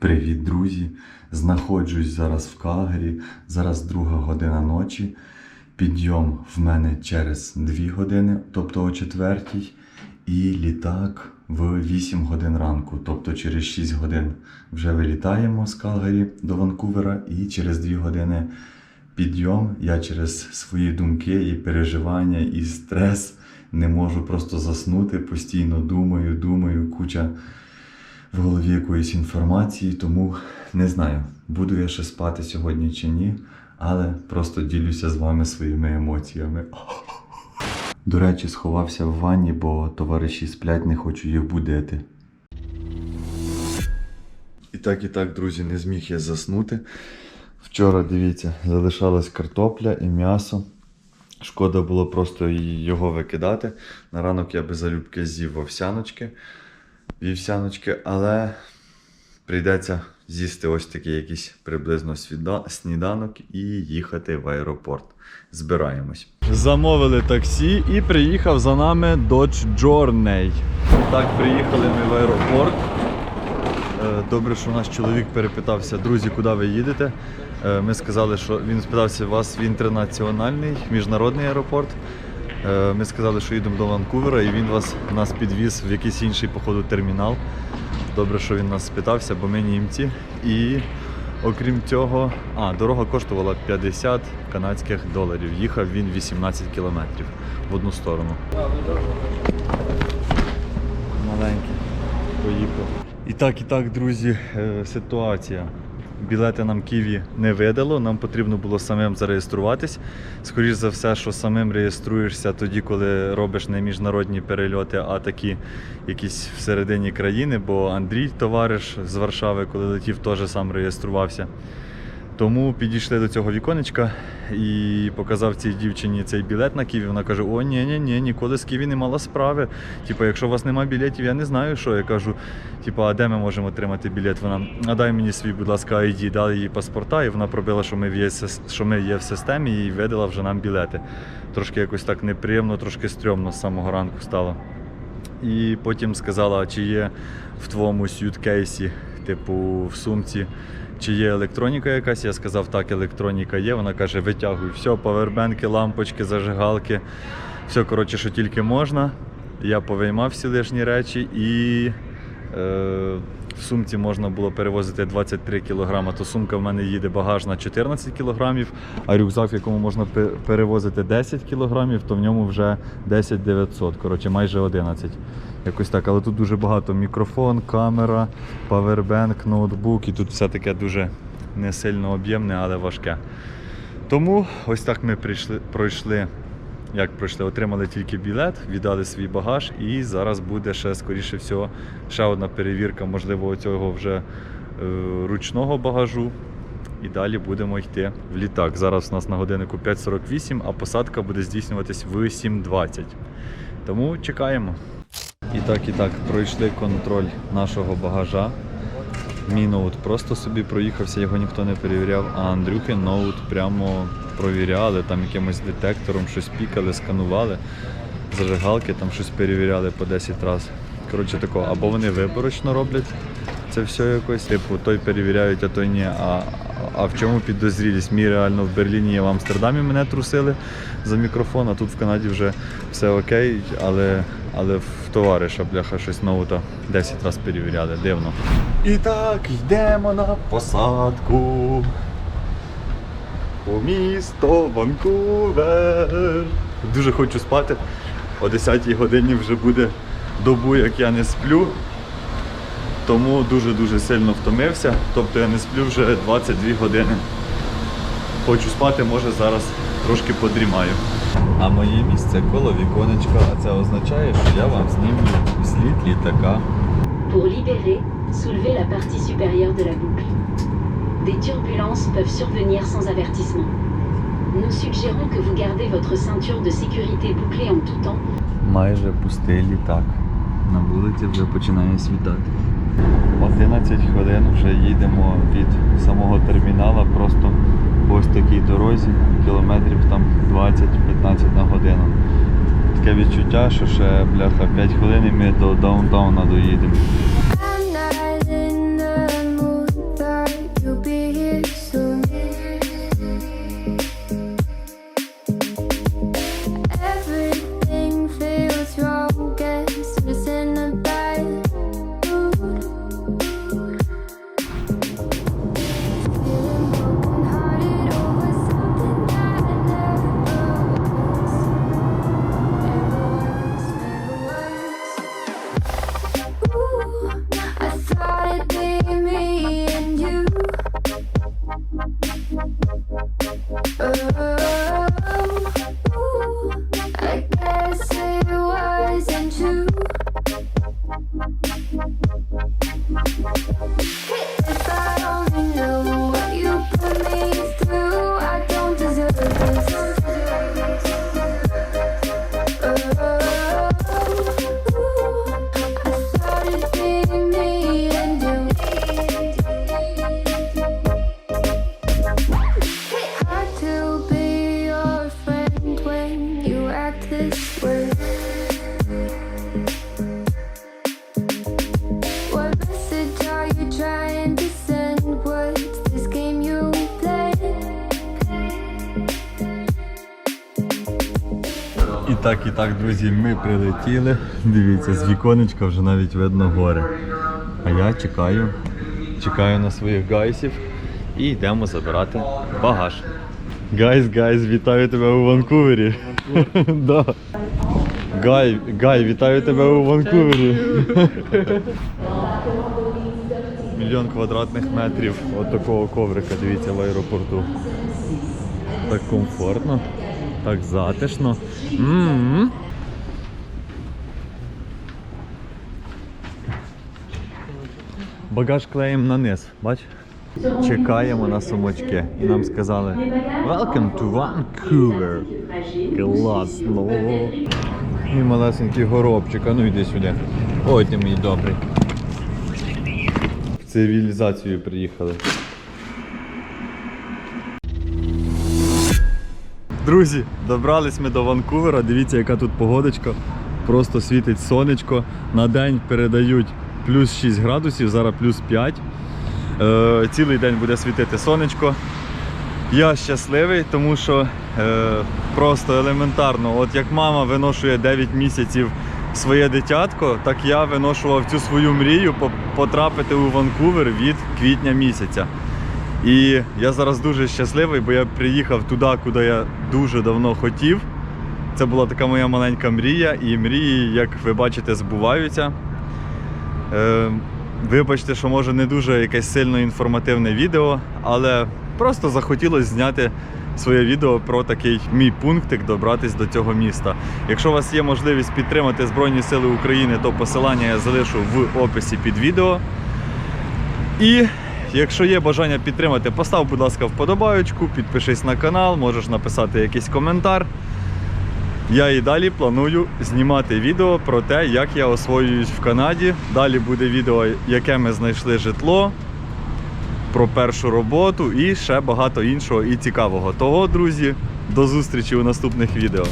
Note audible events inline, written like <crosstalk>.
Привіт, друзі! Знаходжусь зараз в Калгарі. Зараз друга година ночі. Підйом в мене через 2 години, тобто о 4 і літак в 8 годин ранку, тобто через 6 годин вже вилітаємо з Калгарі до Ванкувера і через 2 години підйом. Я через свої думки і переживання, і стрес не можу просто заснути. Постійно думаю, думаю, куча в голові якоїсь інформації, тому не знаю, буду я ще спати сьогодні чи ні, але просто ділюся з вами своїми емоціями. До речі, сховався в ванні, бо товариші сплять, не хочу їх будити. І так, і так, друзі, не зміг я заснути. Вчора, дивіться, залишалась картопля і м'ясо. Шкода було просто його викидати. На ранок я би залюбки з'їв овсяночки, вівсяночки, але прийдеться з'їсти ось такий якийсь приблизно сніданок і їхати в аеропорт. Збираємось. Замовили таксі і приїхав за нами Dodge Journey. Так, приїхали ми в аеропорт. Е, Добре, що наш чоловік перепитався, друзі, куди ви їдете. Е, Ми сказали, що він спитався вас в інтернаціональний міжнародний аеропорт. Е, Ми сказали, що їдемо до Ванкувера, і він вас нас підвіз в якийсь інший походу термінал. Добре, що він нас спитався, бо ми німці. І окрім цього, а, дорога коштувала 50 канадських доларів. Їхав він 18 кілометрів в одну сторону. Маленький. Поїхав. І так, і так, друзі, е, ситуація. Білети нам Києві не видало, нам потрібно було самим зареєструватись. Скоріше за все, що самим реєструєшся тоді, коли робиш не міжнародні перельоти, а такі якісь всередині країни, бо Андрій, товариш з Варшави, коли летів, теж сам реєструвався. Тому підійшли до цього віконечка і показав цій дівчині цей білет на Київ. Вона каже: О, ні, ні, ні, ніколи з Києві не мала справи. Типу, якщо у вас немає білетів, я не знаю, що. Я кажу, типу, а де ми можемо отримати білет? Вона, а дай мені свій, будь ласка, ID, дали їй паспорта, і вона пробила, що ми, є, що ми є в системі, і видала вже нам білети. Трошки якось так неприємно, трошки стрьомно з самого ранку стало. І потім сказала, чи є в твоєму сюткейсі, типу в сумці, чи є електроніка якась. Я сказав, так, електроніка є. Вона каже, витягуй все, павербенки, лампочки, зажигалки, все, коротше, що тільки можна. Я повиймав всі лишні речі і е, в сумці можна було перевозити 23 кг, то сумка в мене їде багажна 14 кг, а рюкзак, в якому можна перевозити 10 кг, то в ньому вже 10 900, коротше, майже 11. Якось так, але тут дуже багато мікрофон, камера, павербенк, ноутбук, і тут все таке дуже не сильно об'ємне, але важке. Тому ось так ми прийшли, пройшли. Як пройшли, отримали тільки білет, віддали свій багаж, і зараз буде ще, скоріше всього, ще одна перевірка, можливо, цього вже е, ручного багажу. І далі будемо йти в літак. Зараз у нас на годиннику 5.48, а посадка буде здійснюватись в 7.20. Тому чекаємо. І так, і так, пройшли контроль нашого багажа. Мій ноут просто собі проїхався, його ніхто не перевіряв, а Андрюхи ноут прямо провіряли, там якимось детектором щось пікали, сканували, зажигалки там щось перевіряли по 10 разів. Коротше тако, або вони виборочно роблять це все якось, типу, той перевіряють, а той ні. А, а в чому підозрілість? Мій реально в Берліні і в Амстердамі мене трусили за мікрофон, а тут в Канаді вже все окей, але, але в товариша, бляха, щось ноута 10 разів перевіряли, дивно. І так, йдемо на посадку. У місто Ванкувер. Дуже хочу спати. О 10 годині вже буде добу, як я не сплю. Тому дуже-дуже сильно втомився. Тобто я не сплю вже 22 години. Хочу спати, може зараз трошки подрімаю. А моє місце коло віконечка, а це означає, що я вам знімлю слід літака. Pour libérer, soulevez la partie supérieure de la boucle. Des turbulences peuvent survenir sans avertissement. Nous suggérons que vous gardez votre ceinture de sécurité bouclée en tout temps Майже пустий літак. На вулиці вже починає світати. 11 хвилин вже їдемо від самого термінала просто по ось такій дорозі, кілометрів там 20-15 на годину. Таке відчуття, що ще бляха 5 хвилин і ми до даунтауна доїдемо. Так, і так, друзі, ми прилетіли. Дивіться, з віконечка вже навіть видно гори. А я чекаю, чекаю на своїх гайсів і йдемо забирати багаж. Гайс, гайс, вітаю тебе у Ванкувері. <laughs> Да. Гай, Гай, вітаю тебе у Ванкувері. Мільйон квадратних метрів от такого коврика, дивіться, в аеропорту. Так комфортно, так затишно. М-м-м. Багаж клеїмо на низ, бач? Чекаємо на сумочки. І нам сказали Welcome to Vancouver. Класно. Мій малесенький горобчик, а ну йди сюди. Ой, ти мій добрий. В цивілізацію приїхали. Друзі, добрались ми до Ванкувера. Дивіться, яка тут погодочка. Просто світить сонечко. На день передають плюс 6 градусів, зараз плюс 5. Е, цілий день буде світити сонечко. Я щасливий, тому що е, просто елементарно, от як мама виношує 9 місяців своє дитятко, так я виношував цю свою мрію потрапити у Ванкувер від квітня місяця. І я зараз дуже щасливий, бо я приїхав туди, куди я дуже давно хотів. Це була така моя маленька мрія, і мрії, як ви бачите, збуваються. Е, вибачте, що може не дуже якесь сильно інформативне відео, але просто захотілося зняти своє відео про такий мій пунктик добратись до цього міста. Якщо у вас є можливість підтримати Збройні Сили України, то посилання я залишу в описі під відео. І якщо є бажання підтримати, постав, будь ласка, вподобаючку, підпишись на канал, можеш написати якийсь коментар. Я і далі планую знімати відео про те, як я освоююсь в Канаді. Далі буде відео, яке ми знайшли житло, про першу роботу і ще багато іншого і цікавого. Того, друзі, до зустрічі у наступних відео.